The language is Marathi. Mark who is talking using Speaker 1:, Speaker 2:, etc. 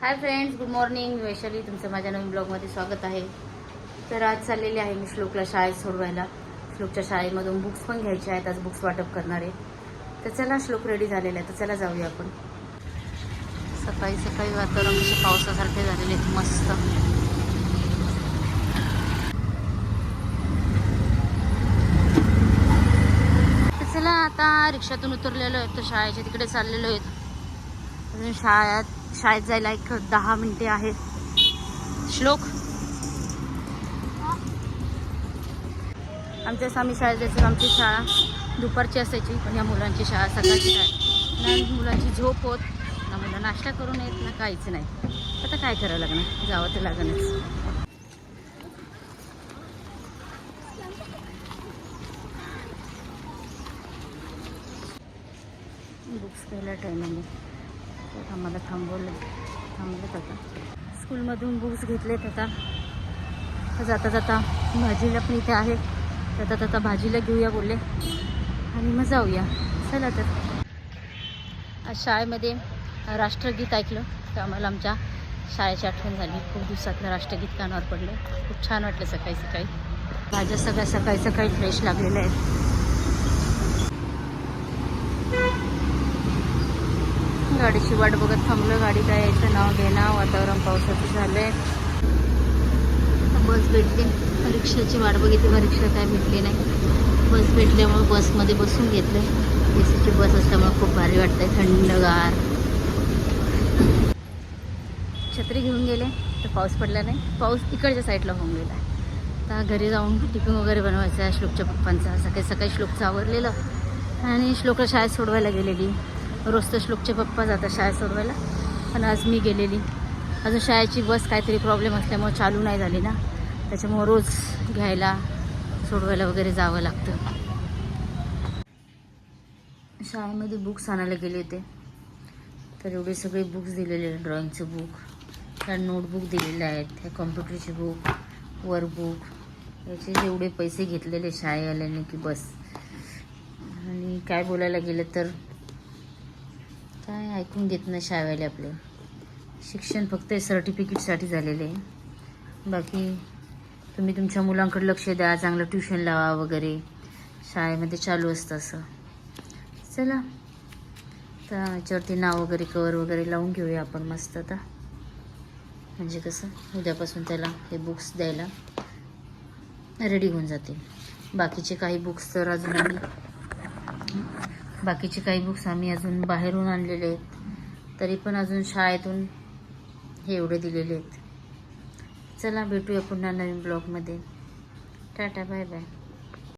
Speaker 1: Hi friends good morning Vaishali तुमचं माझ्या नवीन ब्लॉगमध्ये स्वागत आहे. तर आज चाललेली आहे मी श्लोकला शाळेत सोडवायला. श्लोकच्या शाळेमधून बुक्स पण घ्यायचे आहेत आज बुक्स वाटप करणार आहे. तर चला श्लोक रेडी झालेला आहे तर चला जाऊया आपण. सकाळी सकाळी वातावरण म्हणजे पावसासारखे झालेले आहेत मस्त. चला आता रिक्षातून उतरलेलो आहेत तर शाळेच्या तिकडे चाललेलो आहेत. अजून शाळेत शाळेत जायला एक दहा मिनिटे आहेत. श्लोक? आमच्या स्वामी शाळेत जायचं आमची शाळा दुपारची असायची पण या मुलांची शाळा सकाळची शाळा. ना मुलांची झोप होत ना मुलं नाश्ता करून येत ना काहीच नाही. आता काय करावं लागणार? जावं तर लागणच बुक्स घ्यायला टायमाने आम्हाला थांबवलं. थांबलं आता. स्कूलमधून बुक्स घेतलेत आता. तर जाता जाता भाजीला पण इथे आहे. जाता जाता भाजीला घेऊया बोलले. आणि मग जाऊया. चला तर. शाळेमध्ये राष्ट्रगीत ऐकलं. तर आम्हाला आमच्या शाळेची आठवण झाली. खूप दिवसातलं राष्ट्रगीत कानावर पडलं. खूप छान वाटलं सकाळी सकाळी. भाज्या सगळ्या सकाळी सकाळी फ्रेश लागलेल्या आहेत. गाडीची वाट बघत थांबलं. गाडी काय यायचं नाव घेणं वातावरण पावसाचं झालंय. बस भेटली रिक्षाची वाट बघितली मग रिक्षा काय भेटली नाही. बस भेटल्यामुळे बसमध्ये बसून घेतलं ए सीची बस असल्यामुळे खूप भारी वाटतंय. थंडगार. छत्री घेऊन गेले तर पाऊस पडला नाही. पाऊस इकडच्या साईडला होऊन गेला आता घरी जाऊन टिफिन वगैरे बनवायचं आहे श्लोकच्या पप्पांचा. सकाळी सकाळी श्लोकचं आवरलेलं. आणि श्लोकला शाळेत सोडवायला गेलेली. रोज तर श्लोकचे पप्पा जातात शाळा सोडवायला. पण आज मी गेलेली. अजून शाळेची बस काहीतरी प्रॉब्लेम असल्यामुळे चालू नाही झाली ना. त्याच्यामुळं रोज घ्यायला सोडवायला वगैरे जावं लागतं. शाळेमध्ये बुक्स आणायला गेले होते. तर एवढे सगळे बुक्स दिलेले आहेत. ड्रॉइंगचे बुक ह्या नोटबुक दिलेले आहेत ह्या कॉम्प्युटरचे बुक वर्कबुक याचे जेवढे पैसे घेतलेले शाळेवाल्यांनी की बस. आणि काय बोलायला गेलं तर काय ऐकून घेत नाही शाळेवाले आपले? शिक्षण फक्त सर्टिफिकेटसाठी झालेले आहे. बाकी तुम्ही तुमच्या मुलांकडे लक्ष द्या चांगलं ट्युशन लावा वगैरे. शाळेमध्ये चालू असतं असं. चला. तर याच्यावरती नाव वगैरे कवर वगैरे लावून घेऊया आपण मस्त आता. म्हणजे कसं? उद्यापासून त्याला हे बुक्स द्यायला रेडी होऊन जातील. बाकीचे काही बुक्स तर अजून आम्ही बाकीचे काही बुक्स आम्ही अजून बाहेरून आणलेले आहेत. तरी पण अजून शाळेतून हे एवढे दिलेले आहेत. चला भेटूया पुन्हा नवीन ब्लॉगमध्ये टाटा बाय बाय